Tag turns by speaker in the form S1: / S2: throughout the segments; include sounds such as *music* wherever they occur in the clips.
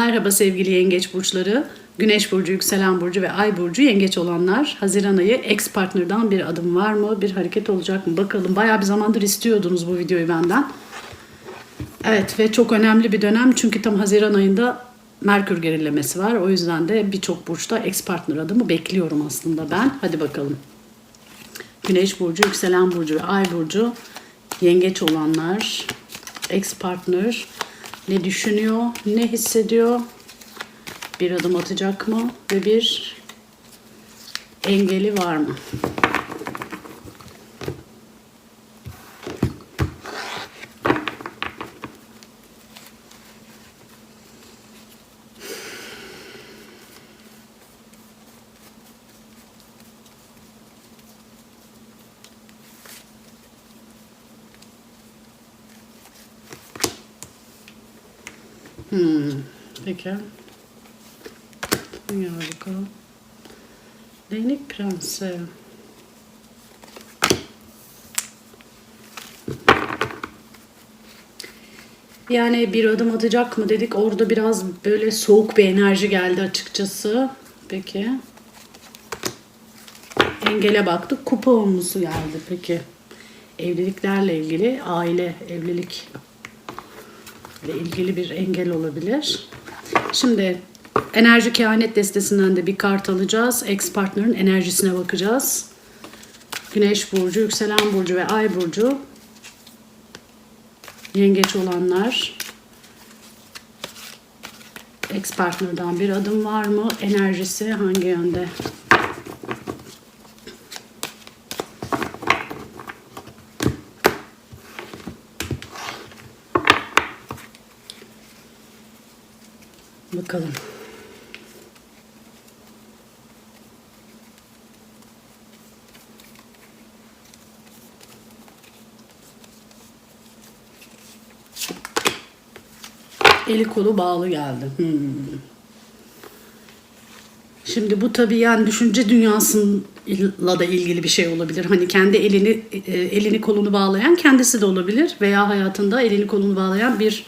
S1: Merhaba sevgili yengeç burçları. Güneş burcu, yükselen burcu ve ay burcu yengeç olanlar. Haziran ayı ex partner'dan bir adım var mı? Bir hareket olacak mı? Bakalım. Bayağı bir zamandır istiyordunuz bu videoyu benden. Evet ve çok önemli bir dönem çünkü tam Haziran ayında Merkür gerilemesi var. O yüzden de birçok burçta ex partner adımı bekliyorum aslında ben. Hadi bakalım. Güneş burcu, yükselen burcu ve ay burcu yengeç olanlar ex partner ne düşünüyor, ne hissediyor? Bir adım atacak mı ve bir engeli var mı? Hmm, peki. Gel bakalım. Değnek prensi. Yani bir adım atacak mı dedik. Orada biraz böyle soğuk bir enerji geldi açıkçası. Peki. Engele baktık. Kupa olmusu geldi. Peki. Evliliklerle ilgili aile, evlilik ile ilgili bir engel olabilir. Şimdi enerji kehanet destesinden de bir kart alacağız. Ex partner'ın enerjisine bakacağız. Güneş burcu, yükselen burcu ve ay burcu. Yengeç olanlar. Ex partner'dan bir adım var mı? Enerjisi hangi yönde? Bakalım. Eli kolu bağlı geldi. Hmm. Şimdi bu tabii yani düşünce dünyasıyla da ilgili bir şey olabilir. Hani kendi elini e, elini kolunu bağlayan kendisi de olabilir veya hayatında elini kolunu bağlayan bir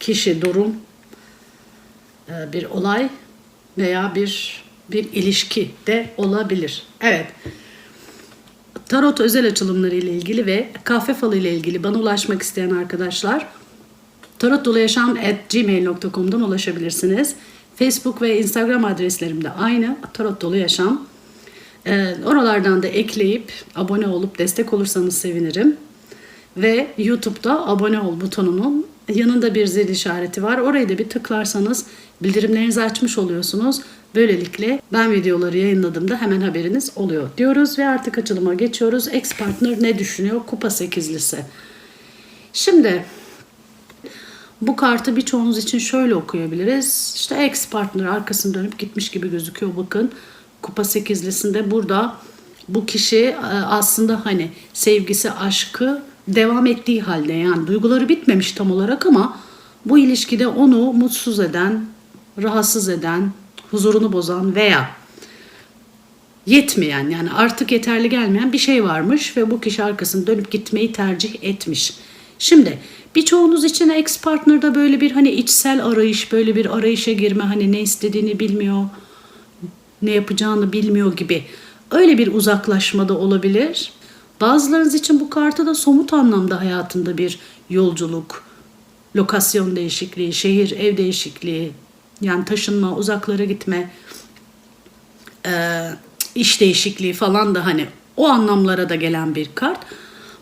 S1: kişi, durum, bir olay veya bir bir ilişki de olabilir. Evet. Tarot özel açılımları ile ilgili ve kahve falı ile ilgili bana ulaşmak isteyen arkadaşlar tarotdoluyaşam.gmail.com'dan ulaşabilirsiniz. Facebook ve Instagram adreslerim de aynı. Tarot Dolu Yaşam. Ee, oralardan da ekleyip abone olup destek olursanız sevinirim. Ve YouTube'da abone ol butonunun yanında bir zil işareti var. Orayı da bir tıklarsanız bildirimlerinizi açmış oluyorsunuz. Böylelikle ben videoları yayınladığımda hemen haberiniz oluyor diyoruz ve artık açılıma geçiyoruz. Ex partner ne düşünüyor? Kupa sekizlisi. Şimdi bu kartı birçoğunuz için şöyle okuyabiliriz. İşte ex partner arkasını dönüp gitmiş gibi gözüküyor bakın. Kupa sekizlisinde burada bu kişi e, aslında hani sevgisi, aşkı devam ettiği halde yani duyguları bitmemiş tam olarak ama bu ilişkide onu mutsuz eden, rahatsız eden, huzurunu bozan veya yetmeyen yani artık yeterli gelmeyen bir şey varmış ve bu kişi arkasını dönüp gitmeyi tercih etmiş. Şimdi birçoğunuz için ex partner'da böyle bir hani içsel arayış, böyle bir arayışa girme hani ne istediğini bilmiyor, ne yapacağını bilmiyor gibi öyle bir uzaklaşma da olabilir. Bazılarınız için bu kartı da somut anlamda hayatında bir yolculuk, lokasyon değişikliği, şehir, ev değişikliği, yani taşınma, uzaklara gitme, iş değişikliği falan da hani o anlamlara da gelen bir kart.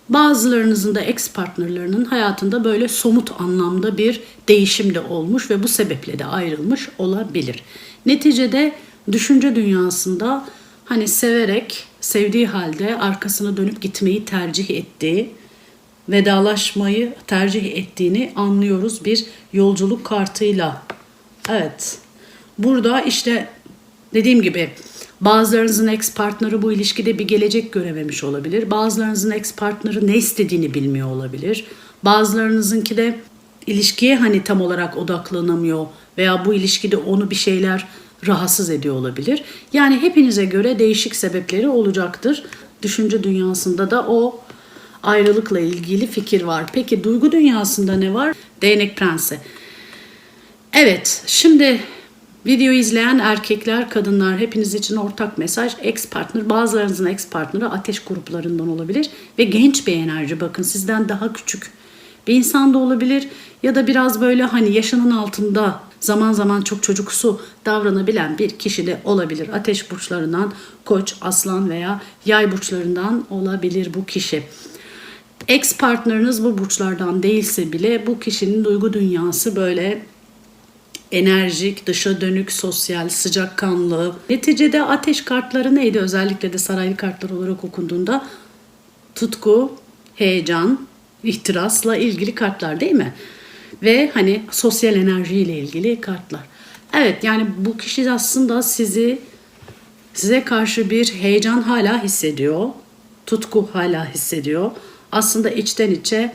S1: Bazılarınızın da ex partnerlarının hayatında böyle somut anlamda bir değişim de olmuş ve bu sebeple de ayrılmış olabilir. Neticede düşünce dünyasında hani severek, sevdiği halde arkasına dönüp gitmeyi tercih ettiği, vedalaşmayı tercih ettiğini anlıyoruz bir yolculuk kartıyla. Evet. Burada işte dediğim gibi bazılarınızın ex partneri bu ilişkide bir gelecek görememiş olabilir. Bazılarınızın ex partneri ne istediğini bilmiyor olabilir. Bazılarınızınki de ilişkiye hani tam olarak odaklanamıyor veya bu ilişkide onu bir şeyler rahatsız ediyor olabilir. Yani hepinize göre değişik sebepleri olacaktır. Düşünce dünyasında da o ayrılıkla ilgili fikir var. Peki duygu dünyasında ne var? Değnek prensi. Evet, şimdi video izleyen erkekler, kadınlar hepiniz için ortak mesaj. Ex partner, bazılarınızın ex partneri ateş gruplarından olabilir ve genç bir enerji. Bakın sizden daha küçük bir insan da olabilir ya da biraz böyle hani yaşının altında zaman zaman çok çocuksu davranabilen bir kişi de olabilir. Ateş burçlarından koç, aslan veya yay burçlarından olabilir bu kişi. Ex partneriniz bu burçlardan değilse bile bu kişinin duygu dünyası böyle enerjik, dışa dönük, sosyal, sıcakkanlı. Neticede ateş kartları neydi? Özellikle de saraylı kartlar olarak okunduğunda tutku, heyecan, ihtirasla ilgili kartlar değil mi? Ve hani sosyal enerjiyle ilgili kartlar. Evet yani bu kişi aslında sizi size karşı bir heyecan hala hissediyor. Tutku hala hissediyor. Aslında içten içe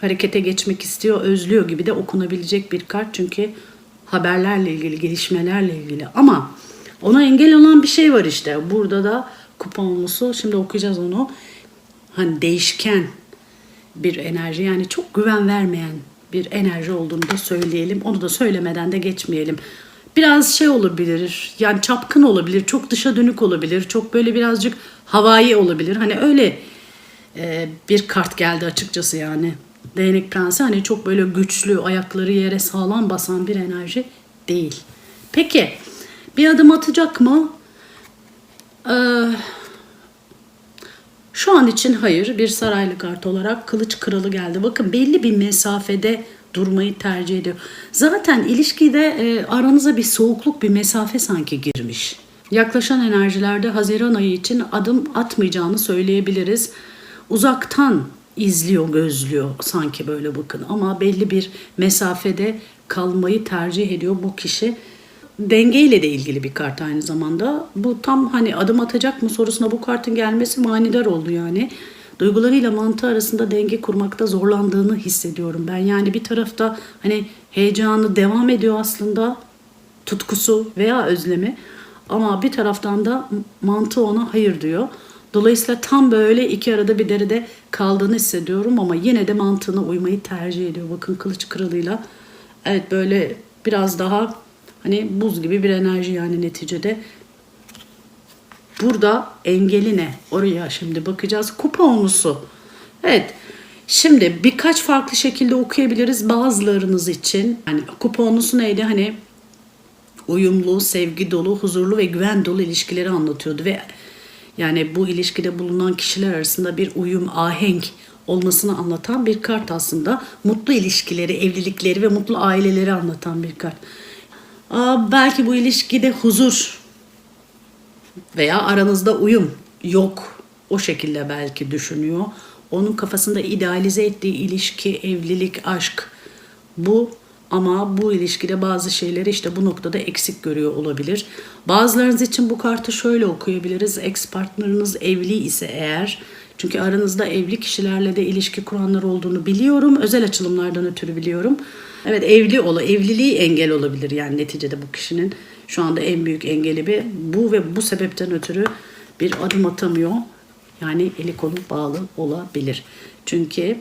S1: harekete geçmek istiyor, özlüyor gibi de okunabilecek bir kart. Çünkü haberlerle ilgili, gelişmelerle ilgili. Ama ona engel olan bir şey var işte. Burada da kuponlusu. Şimdi okuyacağız onu. Hani değişken bir enerji. Yani çok güven vermeyen bir enerji olduğunu da söyleyelim. Onu da söylemeden de geçmeyelim. Biraz şey olabilir. Yani çapkın olabilir. Çok dışa dönük olabilir. Çok böyle birazcık havai olabilir. Hani öyle e, bir kart geldi açıkçası yani. Değnek prensi hani çok böyle güçlü, ayakları yere sağlam basan bir enerji değil. Peki bir adım atacak mı? Ee, şu an için hayır. Bir saraylı kart olarak kılıç kralı geldi. Bakın belli bir mesafede durmayı tercih ediyor. Zaten ilişkide e, aranıza bir soğukluk, bir mesafe sanki girmiş. Yaklaşan enerjilerde Haziran ayı için adım atmayacağını söyleyebiliriz. Uzaktan izliyor, gözlüyor sanki böyle bakın ama belli bir mesafede kalmayı tercih ediyor bu kişi. Dengeyle de ilgili bir kart aynı zamanda. Bu tam hani adım atacak mı sorusuna bu kartın gelmesi manidar oldu yani. Duygularıyla mantığı arasında denge kurmakta zorlandığını hissediyorum ben. Yani bir tarafta hani heyecanı devam ediyor aslında tutkusu veya özlemi ama bir taraftan da mantığı ona hayır diyor. Dolayısıyla tam böyle iki arada bir derede kaldığını hissediyorum ama yine de mantığına uymayı tercih ediyor. Bakın kılıç kralıyla evet böyle biraz daha hani buz gibi bir enerji yani neticede. Burada engeli ne? Oraya şimdi bakacağız. Kupa onusu. Evet. Şimdi birkaç farklı şekilde okuyabiliriz bazılarınız için. Hani kupa onusu neydi? Hani uyumlu, sevgi dolu, huzurlu ve güven dolu ilişkileri anlatıyordu ve yani bu ilişkide bulunan kişiler arasında bir uyum, ahenk olmasını anlatan bir kart aslında. Mutlu ilişkileri, evlilikleri ve mutlu aileleri anlatan bir kart. Belki bu ilişkide huzur veya aranızda uyum yok. O şekilde belki düşünüyor. Onun kafasında idealize ettiği ilişki, evlilik, aşk bu ama bu ilişkide bazı şeyleri işte bu noktada eksik görüyor olabilir. Bazılarınız için bu kartı şöyle okuyabiliriz. Ex partneriniz evli ise eğer çünkü aranızda evli kişilerle de ilişki kuranlar olduğunu biliyorum. Özel açılımlardan ötürü biliyorum. Evet evli ola, evliliği engel olabilir yani neticede bu kişinin şu anda en büyük engeli bir bu ve bu sebepten ötürü bir adım atamıyor. Yani eli kolu bağlı olabilir. Çünkü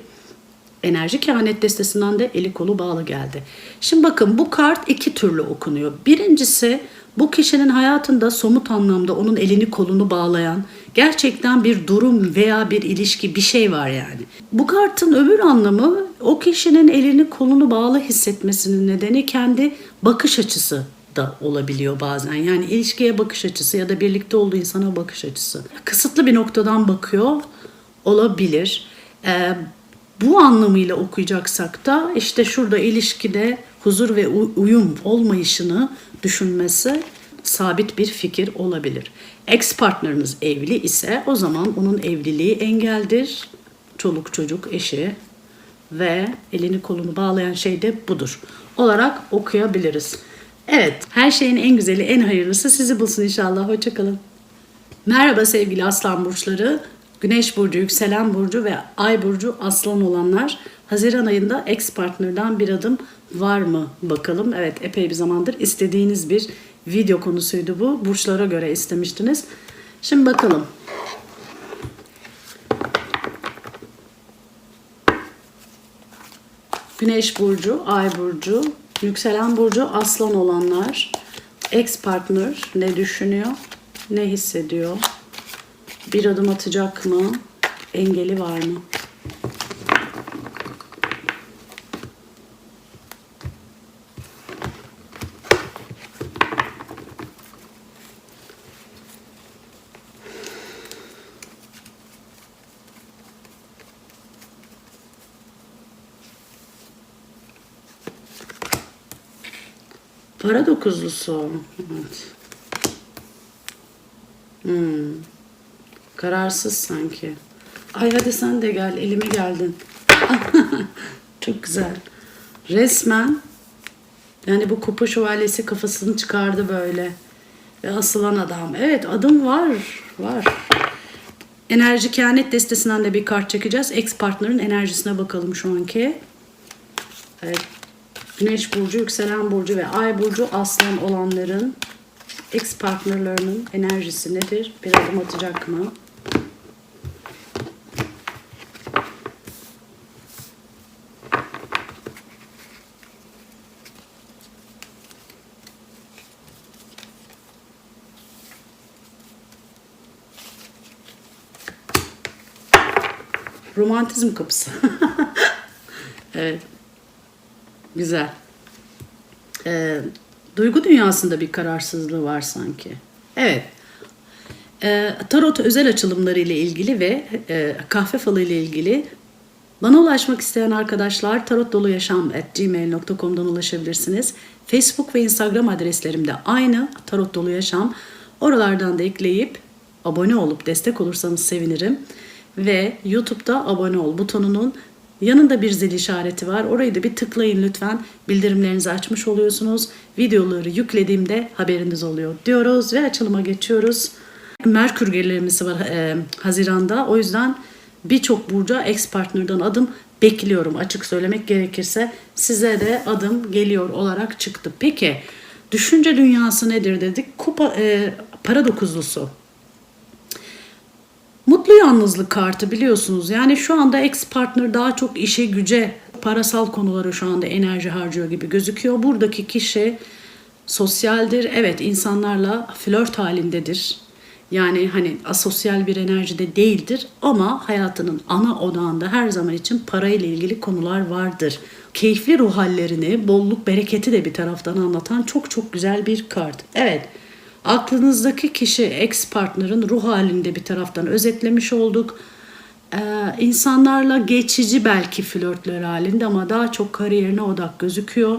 S1: enerji kehanet destesinden de eli kolu bağlı geldi. Şimdi bakın bu kart iki türlü okunuyor. Birincisi bu kişinin hayatında somut anlamda onun elini kolunu bağlayan gerçekten bir durum veya bir ilişki bir şey var yani. Bu kartın öbür anlamı o kişinin elini kolunu bağlı hissetmesinin nedeni kendi bakış açısı da olabiliyor bazen. Yani ilişkiye bakış açısı ya da birlikte olduğu insana bakış açısı. Kısıtlı bir noktadan bakıyor olabilir. Ee, bu anlamıyla okuyacaksak da işte şurada ilişkide huzur ve uyum olmayışını düşünmesi sabit bir fikir olabilir. Ex partneriniz evli ise o zaman onun evliliği engeldir. Çoluk çocuk eşi ve elini kolunu bağlayan şey de budur olarak okuyabiliriz. Evet, her şeyin en güzeli, en hayırlısı sizi bulsun inşallah. Hoşçakalın. Merhaba sevgili aslan burçları. Güneş burcu, yükselen burcu ve ay burcu aslan olanlar Haziran ayında ex partnerden bir adım var mı bakalım. Evet epey bir zamandır istediğiniz bir video konusuydu bu. Burçlara göre istemiştiniz. Şimdi bakalım. Güneş burcu, ay burcu, Yükselen burcu aslan olanlar ex partner ne düşünüyor? Ne hissediyor? Bir adım atacak mı? Engeli var mı? Para dokuzlusu. Evet. Hmm. Kararsız sanki. Ay hadi sen de gel. Elime geldin. *laughs* Çok güzel. Resmen yani bu kupa şövalyesi kafasını çıkardı böyle. Ve asılan adam. Evet adım var. Var. Enerji kehanet destesinden de bir kart çekeceğiz. Ex partnerin enerjisine bakalım şu anki. Evet. Güneş burcu, yükselen burcu ve ay burcu aslan olanların ex partnerlarının enerjisi nedir? Bir adım atacak mı? Romantizm kapısı. *laughs* evet. Güzel. Ee, duygu dünyasında bir kararsızlığı var sanki. Evet. Ee, tarot özel açılımları ile ilgili ve e, kahve falı ile ilgili bana ulaşmak isteyen arkadaşlar tarotdoluyaşam.gmail.com'dan ulaşabilirsiniz. Facebook ve Instagram adreslerim de aynı Tarot Dolu Yaşam. Oralardan da ekleyip abone olup destek olursanız sevinirim. Ve YouTube'da abone ol butonunun yanında bir zil işareti var. Orayı da bir tıklayın lütfen. Bildirimlerinizi açmış oluyorsunuz. Videoları yüklediğimde haberiniz oluyor diyoruz ve açılıma geçiyoruz. Merkür gerilemesi var e, Haziran'da. O yüzden birçok burca ex partner'dan adım bekliyorum açık söylemek gerekirse. Size de adım geliyor olarak çıktı. Peki düşünce dünyası nedir dedik? Kupa, e, para dokuzlusu. Mutlu yalnızlık kartı biliyorsunuz. Yani şu anda ex partner daha çok işe güce, parasal konulara şu anda enerji harcıyor gibi gözüküyor. Buradaki kişi sosyaldir. Evet insanlarla flört halindedir. Yani hani asosyal bir enerjide değildir ama hayatının ana odağında her zaman için parayla ilgili konular vardır. Keyifli ruh hallerini, bolluk, bereketi de bir taraftan anlatan çok çok güzel bir kart. Evet. Aklınızdaki kişi ex partnerin ruh halinde bir taraftan özetlemiş olduk. Ee, insanlarla geçici belki flörtler halinde ama daha çok kariyerine odak gözüküyor.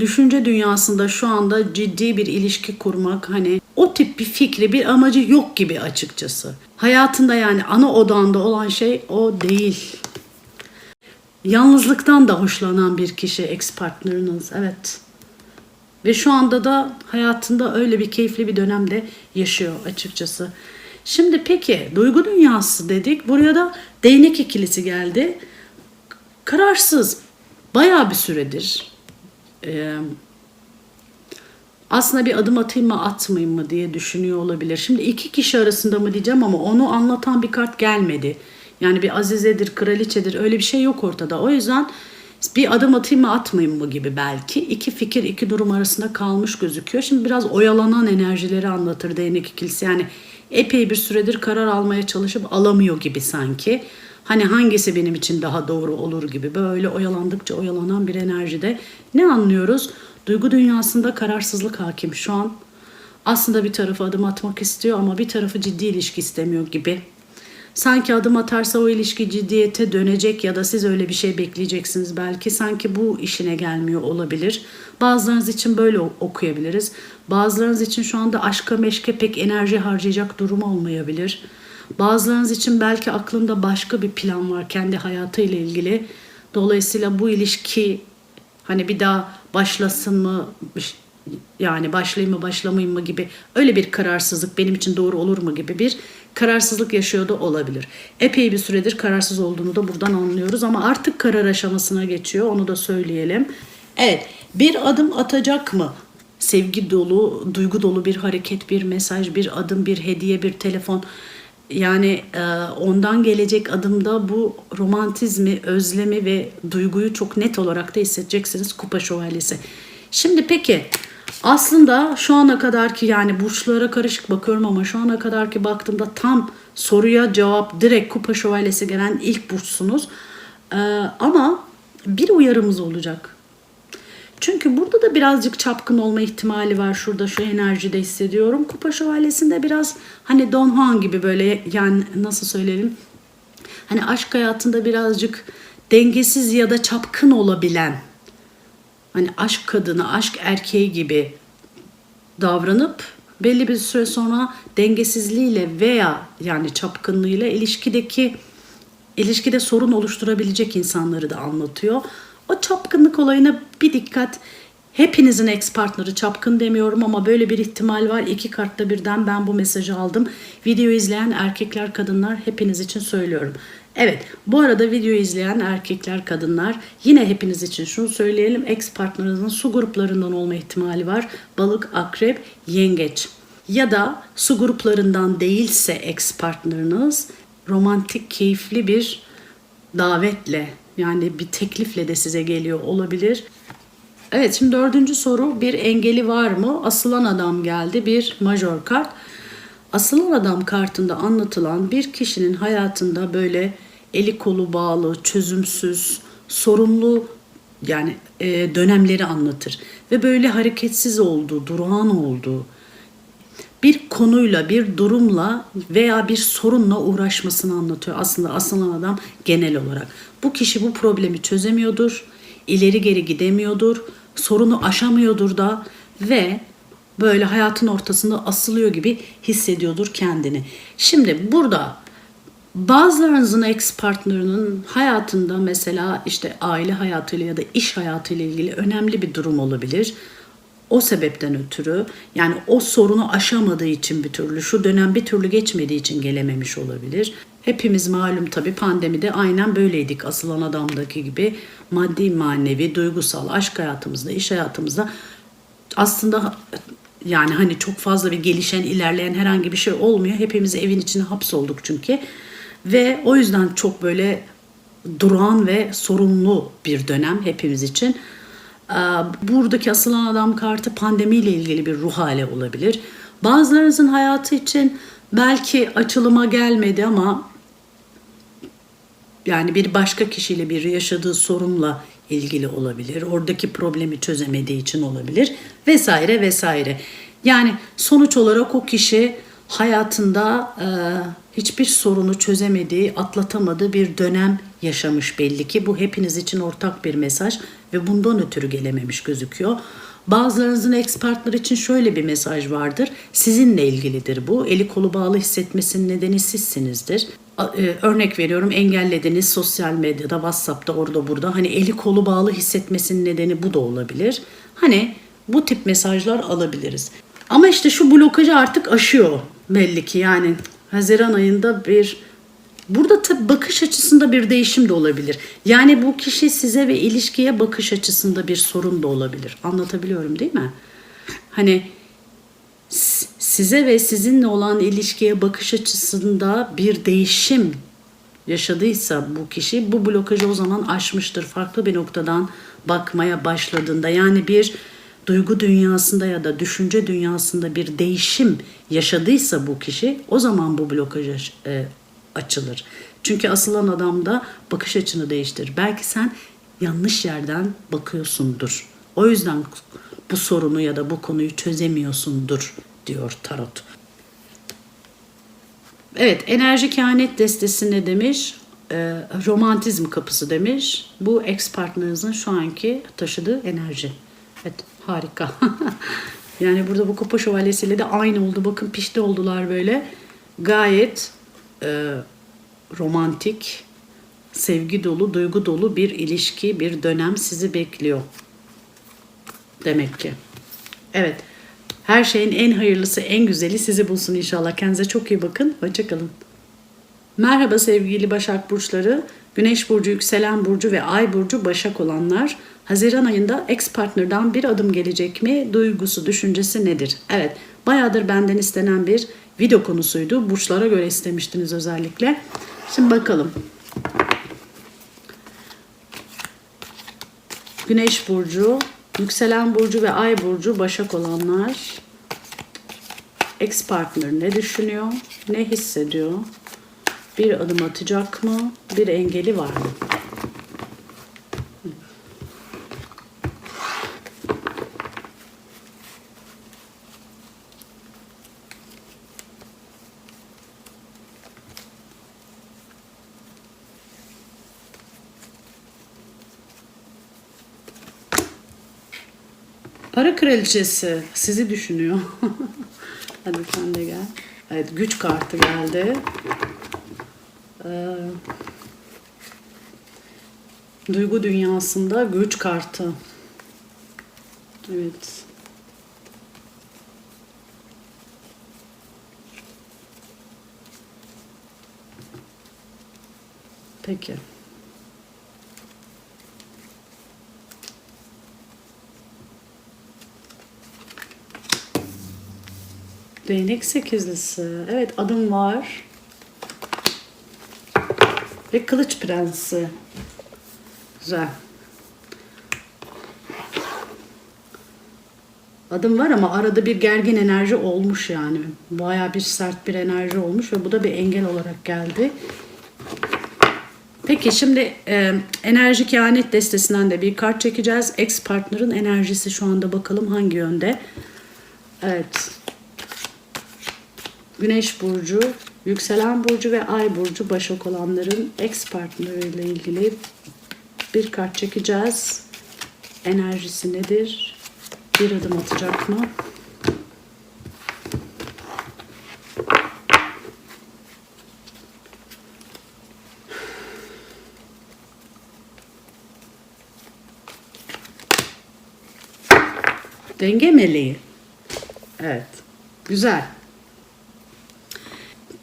S1: Düşünce dünyasında şu anda ciddi bir ilişki kurmak hani o tip bir fikri bir amacı yok gibi açıkçası. Hayatında yani ana odağında olan şey o değil. Yalnızlıktan da hoşlanan bir kişi ex partneriniz evet. Ve şu anda da hayatında öyle bir keyifli bir dönemde yaşıyor açıkçası. Şimdi peki duygu dünyası dedik. Buraya da değnek ikilisi geldi. Kararsız. Bayağı bir süredir. Ee, aslında bir adım atayım mı atmayayım mı diye düşünüyor olabilir. Şimdi iki kişi arasında mı diyeceğim ama onu anlatan bir kart gelmedi. Yani bir azizedir, kraliçedir öyle bir şey yok ortada. O yüzden bir adım atayım mı atmayayım mı gibi belki. iki fikir, iki durum arasında kalmış gözüküyor. Şimdi biraz oyalanan enerjileri anlatır değnek ikilisi. Yani epey bir süredir karar almaya çalışıp alamıyor gibi sanki. Hani hangisi benim için daha doğru olur gibi böyle oyalandıkça oyalanan bir enerjide. Ne anlıyoruz? Duygu dünyasında kararsızlık hakim şu an. Aslında bir tarafı adım atmak istiyor ama bir tarafı ciddi ilişki istemiyor gibi. Sanki adım atarsa o ilişki ciddiyete dönecek ya da siz öyle bir şey bekleyeceksiniz belki. Sanki bu işine gelmiyor olabilir. Bazılarınız için böyle okuyabiliriz. Bazılarınız için şu anda aşka meşke pek enerji harcayacak durum olmayabilir. Bazılarınız için belki aklında başka bir plan var kendi hayatıyla ilgili. Dolayısıyla bu ilişki hani bir daha başlasın mı yani başlayayım mı başlamayayım mı gibi öyle bir kararsızlık benim için doğru olur mu gibi bir kararsızlık yaşıyor da olabilir. Epey bir süredir kararsız olduğunu da buradan anlıyoruz ama artık karar aşamasına geçiyor onu da söyleyelim. Evet bir adım atacak mı? Sevgi dolu, duygu dolu bir hareket, bir mesaj, bir adım, bir hediye, bir telefon Yani e, ondan gelecek adımda bu romantizmi, özlemi ve duyguyu çok net olarak da hissedeceksiniz Kupa Şövalyesi. Şimdi peki aslında şu ana kadar ki yani burçlara karışık bakıyorum ama şu ana kadar ki baktığımda tam soruya cevap direkt Kupa Şövalyesi gelen ilk burçsunuz. E, ama bir uyarımız olacak. Çünkü burada da birazcık çapkın olma ihtimali var. Şurada şu enerjide hissediyorum. Kupa Şövalyesi'nde biraz hani Don Juan gibi böyle yani nasıl söyleyelim? Hani aşk hayatında birazcık dengesiz ya da çapkın olabilen hani aşk kadını, aşk erkeği gibi davranıp belli bir süre sonra dengesizliğiyle veya yani çapkınlığıyla ilişkideki ilişkide sorun oluşturabilecek insanları da anlatıyor. O çapkınlık olayına bir dikkat. Hepinizin ex partneri çapkın demiyorum ama böyle bir ihtimal var. İki kartta birden ben bu mesajı aldım. Video izleyen erkekler, kadınlar hepiniz için söylüyorum. Evet, bu arada video izleyen erkekler, kadınlar yine hepiniz için şunu söyleyelim. Ex partnerinizin su gruplarından olma ihtimali var. Balık, akrep, yengeç. Ya da su gruplarından değilse ex partneriniz romantik, keyifli bir davetle yani bir teklifle de size geliyor olabilir. Evet şimdi dördüncü soru bir engeli var mı? Asılan adam geldi bir major kart. Asılan adam kartında anlatılan bir kişinin hayatında böyle eli kolu bağlı, çözümsüz, sorumlu yani e, dönemleri anlatır. Ve böyle hareketsiz olduğu, durağan olduğu, bir konuyla, bir durumla veya bir sorunla uğraşmasını anlatıyor. Aslında asılan adam genel olarak. Bu kişi bu problemi çözemiyordur, ileri geri gidemiyordur, sorunu aşamıyordur da ve böyle hayatın ortasında asılıyor gibi hissediyordur kendini. Şimdi burada bazılarınızın ex partnerinin hayatında mesela işte aile hayatıyla ya da iş hayatıyla ilgili önemli bir durum olabilir o sebepten ötürü yani o sorunu aşamadığı için bir türlü şu dönem bir türlü geçmediği için gelememiş olabilir. Hepimiz malum tabii pandemide aynen böyleydik asılan adamdaki gibi maddi manevi duygusal aşk hayatımızda iş hayatımızda aslında yani hani çok fazla bir gelişen ilerleyen herhangi bir şey olmuyor. Hepimiz evin içine hapsolduk çünkü ve o yüzden çok böyle duran ve sorumlu bir dönem hepimiz için. Ee, buradaki asılan adam kartı pandemiyle ilgili bir ruh hali olabilir. Bazılarınızın hayatı için belki açılıma gelmedi ama yani bir başka kişiyle bir yaşadığı sorunla ilgili olabilir. Oradaki problemi çözemediği için olabilir vesaire vesaire. Yani sonuç olarak o kişi hayatında e, hiçbir sorunu çözemediği, atlatamadığı bir dönem yaşamış belli ki. Bu hepiniz için ortak bir mesaj ve bundan ötürü gelememiş gözüküyor. Bazılarınızın ekspertler için şöyle bir mesaj vardır. Sizinle ilgilidir bu. Eli kolu bağlı hissetmesinin nedeni sizsinizdir. E, örnek veriyorum engellediniz sosyal medyada, Whatsapp'ta, orada burada. Hani eli kolu bağlı hissetmesinin nedeni bu da olabilir. Hani bu tip mesajlar alabiliriz. Ama işte şu blokajı artık aşıyor belli ki yani Haziran ayında bir burada tabi bakış açısında bir değişim de olabilir. Yani bu kişi size ve ilişkiye bakış açısında bir sorun da olabilir. Anlatabiliyorum değil mi? Hani size ve sizinle olan ilişkiye bakış açısında bir değişim yaşadıysa bu kişi bu blokajı o zaman aşmıştır. Farklı bir noktadan bakmaya başladığında yani bir duygu dünyasında ya da düşünce dünyasında bir değişim yaşadıysa bu kişi o zaman bu blokaj e, açılır. Çünkü asılan adam da bakış açını değiştirir. Belki sen yanlış yerden bakıyorsundur. O yüzden bu sorunu ya da bu konuyu çözemiyorsundur diyor tarot. Evet, enerji kehanet destesi ne demiş? E, romantizm kapısı demiş. Bu ex partnerinizin şu anki taşıdığı enerji. Harika. *laughs* yani burada bu kupa şövalyesiyle de aynı oldu. Bakın pişti oldular böyle. Gayet e, romantik, sevgi dolu, duygu dolu bir ilişki, bir dönem sizi bekliyor. Demek ki. Evet. Her şeyin en hayırlısı, en güzeli sizi bulsun inşallah. Kendinize çok iyi bakın. Hoşçakalın. Merhaba sevgili Başak Burçları. Güneş Burcu, Yükselen Burcu ve Ay Burcu Başak olanlar. Haziran ayında ex partnerdan bir adım gelecek mi? Duygusu, düşüncesi nedir? Evet, bayağıdır benden istenen bir video konusuydu. Burçlara göre istemiştiniz özellikle. Şimdi bakalım. Güneş burcu, yükselen burcu ve ay burcu Başak olanlar ex partner ne düşünüyor? Ne hissediyor? Bir adım atacak mı? Bir engeli var mı? Para kraliçesi sizi düşünüyor. *laughs* Hadi sen de gel. Evet güç kartı geldi. Ee, duygu dünyasında güç kartı. Evet. Peki. Değnek sekizlisi. Evet adım var. Ve kılıç prensi. Güzel. Adım var ama arada bir gergin enerji olmuş yani. Baya bir sert bir enerji olmuş ve bu da bir engel olarak geldi. Peki şimdi e, enerji kehanet destesinden de bir kart çekeceğiz. Ex partner'ın enerjisi şu anda bakalım hangi yönde. Evet. Güneş burcu, yükselen burcu ve ay burcu Başak olanların ex partneriyle ilgili bir kart çekeceğiz. Enerjisi nedir? Bir adım atacak mı? Denge meleği. Evet. Güzel.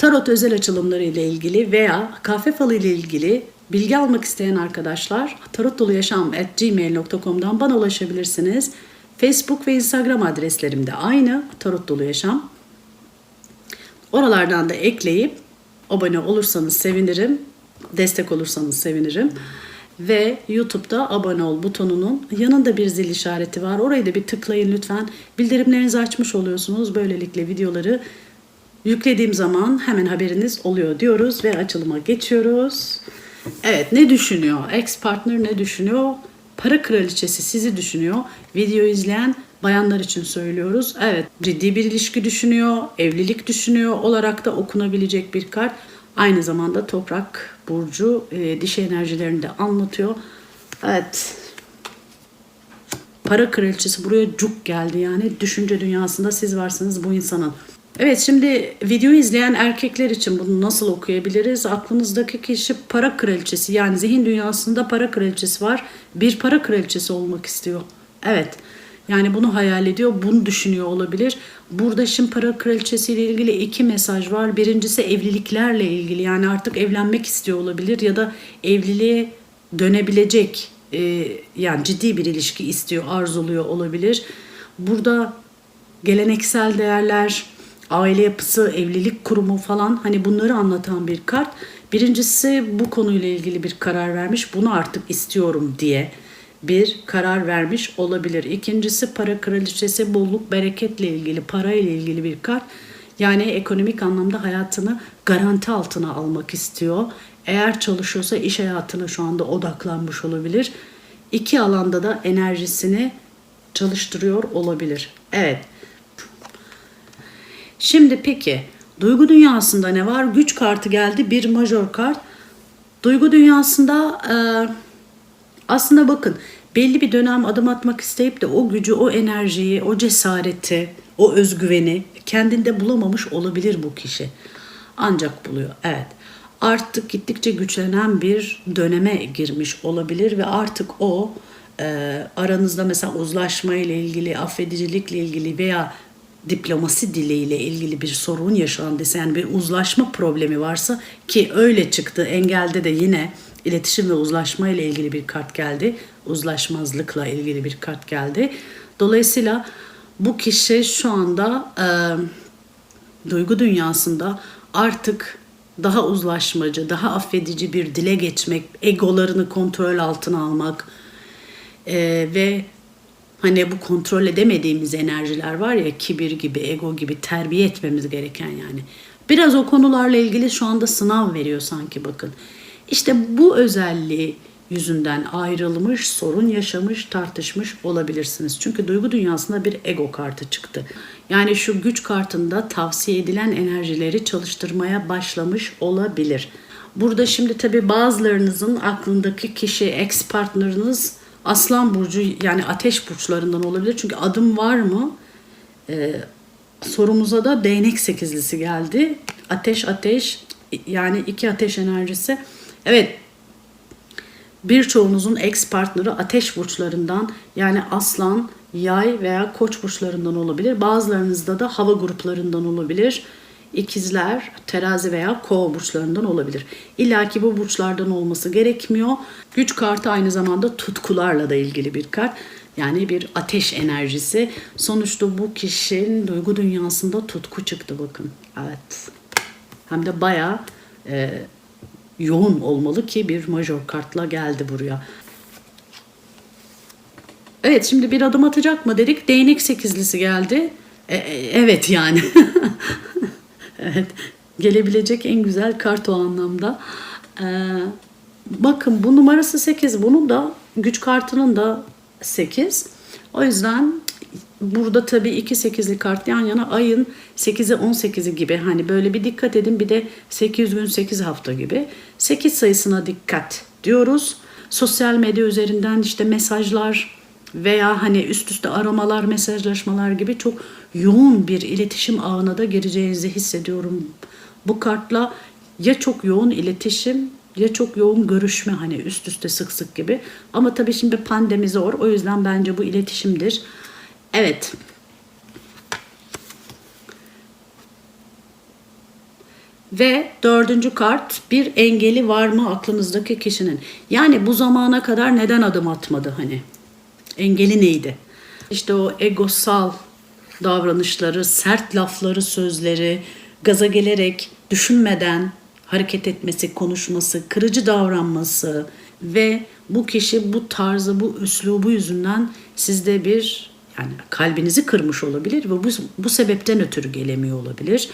S1: Tarot özel açılımları ile ilgili veya kahve falı ile ilgili bilgi almak isteyen arkadaşlar tarotdoluyaşam.gmail.com'dan bana ulaşabilirsiniz. Facebook ve Instagram adreslerim de aynı Tarot Dolu Yaşam. Oralardan da ekleyip abone olursanız sevinirim. Destek olursanız sevinirim. Ve YouTube'da abone ol butonunun yanında bir zil işareti var. Orayı da bir tıklayın lütfen. Bildirimlerinizi açmış oluyorsunuz. Böylelikle videoları yüklediğim zaman hemen haberiniz oluyor diyoruz ve açılıma geçiyoruz. Evet ne düşünüyor? Ex partner ne düşünüyor? Para kraliçesi sizi düşünüyor. Video izleyen bayanlar için söylüyoruz. Evet ciddi bir ilişki düşünüyor, evlilik düşünüyor olarak da okunabilecek bir kart. Aynı zamanda toprak burcu e, dişi enerjilerini de anlatıyor. Evet para kraliçesi buraya cuk geldi yani düşünce dünyasında siz varsınız bu insanın. Evet şimdi videoyu izleyen erkekler için bunu nasıl okuyabiliriz? Aklınızdaki kişi para kraliçesi yani zihin dünyasında para kraliçesi var. Bir para kraliçesi olmak istiyor. Evet yani bunu hayal ediyor, bunu düşünüyor olabilir. Burada şimdi para kraliçesi ile ilgili iki mesaj var. Birincisi evliliklerle ilgili yani artık evlenmek istiyor olabilir ya da evliliğe dönebilecek e, yani ciddi bir ilişki istiyor, arzuluyor olabilir. Burada geleneksel değerler, aile yapısı, evlilik kurumu falan hani bunları anlatan bir kart. Birincisi bu konuyla ilgili bir karar vermiş. Bunu artık istiyorum diye bir karar vermiş olabilir. İkincisi para kraliçesi bolluk bereketle ilgili, para ile ilgili bir kart. Yani ekonomik anlamda hayatını garanti altına almak istiyor. Eğer çalışıyorsa iş hayatına şu anda odaklanmış olabilir. İki alanda da enerjisini çalıştırıyor olabilir. Evet. Şimdi peki duygu dünyasında ne var? Güç kartı geldi. Bir major kart. Duygu dünyasında e, aslında bakın belli bir dönem adım atmak isteyip de o gücü, o enerjiyi, o cesareti, o özgüveni kendinde bulamamış olabilir bu kişi. Ancak buluyor. Evet. Artık gittikçe güçlenen bir döneme girmiş olabilir ve artık o e, aranızda mesela uzlaşma ile ilgili, affedicilikle ilgili veya diplomasi diliyle ilgili bir sorun yaşandıysa yani bir uzlaşma problemi varsa ki öyle çıktı engelde de yine iletişim ve uzlaşma ile ilgili bir kart geldi. Uzlaşmazlıkla ilgili bir kart geldi. Dolayısıyla bu kişi şu anda e, duygu dünyasında artık daha uzlaşmacı, daha affedici bir dile geçmek, egolarını kontrol altına almak ee, ve hani bu kontrol edemediğimiz enerjiler var ya kibir gibi, ego gibi terbiye etmemiz gereken yani. Biraz o konularla ilgili şu anda sınav veriyor sanki bakın. İşte bu özelliği yüzünden ayrılmış, sorun yaşamış, tartışmış olabilirsiniz. Çünkü duygu dünyasında bir ego kartı çıktı. Yani şu güç kartında tavsiye edilen enerjileri çalıştırmaya başlamış olabilir. Burada şimdi tabii bazılarınızın aklındaki kişi, ex partneriniz Aslan burcu yani ateş burçlarından olabilir. Çünkü adım var mı? Ee, sorumuza da değnek sekizlisi geldi. Ateş ateş yani iki ateş enerjisi. Evet birçoğunuzun ex partneri ateş burçlarından yani aslan, yay veya koç burçlarından olabilir. Bazılarınızda da hava gruplarından olabilir. İkizler, terazi veya kova burçlarından olabilir. İlla ki bu burçlardan olması gerekmiyor. Güç kartı aynı zamanda tutkularla da ilgili bir kart. Yani bir ateş enerjisi. Sonuçta bu kişinin duygu dünyasında tutku çıktı bakın. Evet. Hem de bayağı e, yoğun olmalı ki bir major kartla geldi buraya. Evet şimdi bir adım atacak mı dedik. Değnek sekizlisi geldi. E, e, evet yani. *laughs* evet. Gelebilecek en güzel kart o anlamda. Ee, bakın bu numarası 8. Bunun da güç kartının da 8. O yüzden burada tabii iki 8'li kart yan yana ayın 8'i 18'i gibi hani böyle bir dikkat edin bir de 8 gün 8 hafta gibi 8 sayısına dikkat diyoruz. Sosyal medya üzerinden işte mesajlar veya hani üst üste aramalar, mesajlaşmalar gibi çok yoğun bir iletişim ağına da gireceğinizi hissediyorum. Bu kartla ya çok yoğun iletişim ya çok yoğun görüşme hani üst üste sık sık gibi. Ama tabii şimdi pandemi zor. O yüzden bence bu iletişimdir. Evet. Ve dördüncü kart bir engeli var mı aklınızdaki kişinin? Yani bu zamana kadar neden adım atmadı hani? Engeli neydi? İşte o egosal davranışları, sert lafları, sözleri, gaza gelerek, düşünmeden hareket etmesi, konuşması, kırıcı davranması ve bu kişi bu tarzı, bu üslubu yüzünden sizde bir yani kalbinizi kırmış olabilir ve bu, bu sebepten ötürü gelemiyor olabilir.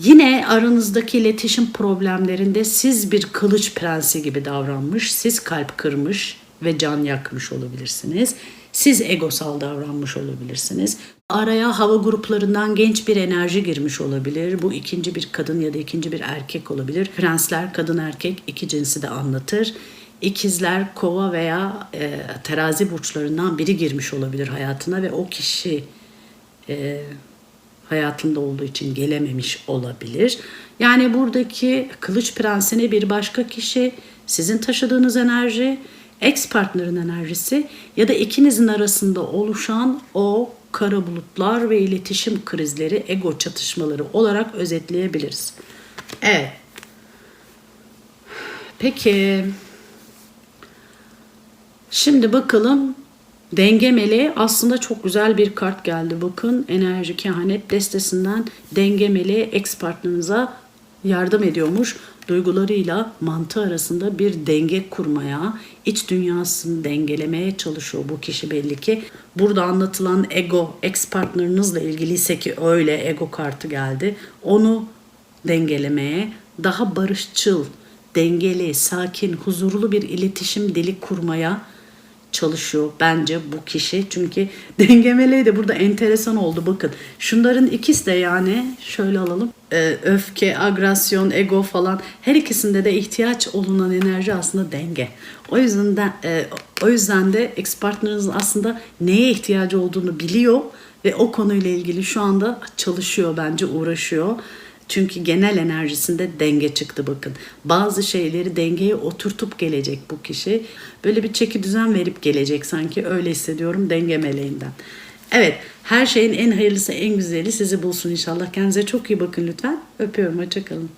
S1: Yine aranızdaki iletişim problemlerinde siz bir kılıç prensi gibi davranmış, siz kalp kırmış ve can yakmış olabilirsiniz. Siz egosal davranmış olabilirsiniz. Araya hava gruplarından genç bir enerji girmiş olabilir. Bu ikinci bir kadın ya da ikinci bir erkek olabilir. Prensler kadın erkek iki cinsi de anlatır. İkizler kova veya e, terazi burçlarından biri girmiş olabilir hayatına ve o kişi e, hayatında olduğu için gelememiş olabilir. Yani buradaki kılıç prensine bir başka kişi, sizin taşıdığınız enerji, ex partnerin enerjisi ya da ikinizin arasında oluşan o kara bulutlar ve iletişim krizleri, ego çatışmaları olarak özetleyebiliriz. Evet. Peki. Şimdi bakalım Denge meleği aslında çok güzel bir kart geldi. Bakın enerji kehanet destesinden denge meleği ex partnerinize yardım ediyormuş. Duygularıyla mantı arasında bir denge kurmaya, iç dünyasını dengelemeye çalışıyor bu kişi belli ki. Burada anlatılan ego, ex partnerinizle ilgiliyse ki öyle ego kartı geldi. Onu dengelemeye, daha barışçıl, dengeli, sakin, huzurlu bir iletişim dili kurmaya çalışıyor bence bu kişi. Çünkü *laughs* dengemeliği de burada enteresan oldu. Bakın şunların ikisi de yani şöyle alalım. Ee, öfke, agresyon, ego falan her ikisinde de ihtiyaç olunan enerji aslında denge. O yüzden de, e, o yüzden de ex partneriniz aslında neye ihtiyacı olduğunu biliyor ve o konuyla ilgili şu anda çalışıyor bence uğraşıyor. Çünkü genel enerjisinde denge çıktı bakın. Bazı şeyleri dengeye oturtup gelecek bu kişi. Böyle bir çeki düzen verip gelecek sanki öyle hissediyorum denge meleğinden. Evet her şeyin en hayırlısı en güzeli sizi bulsun inşallah. Kendinize çok iyi bakın lütfen. Öpüyorum hoşçakalın.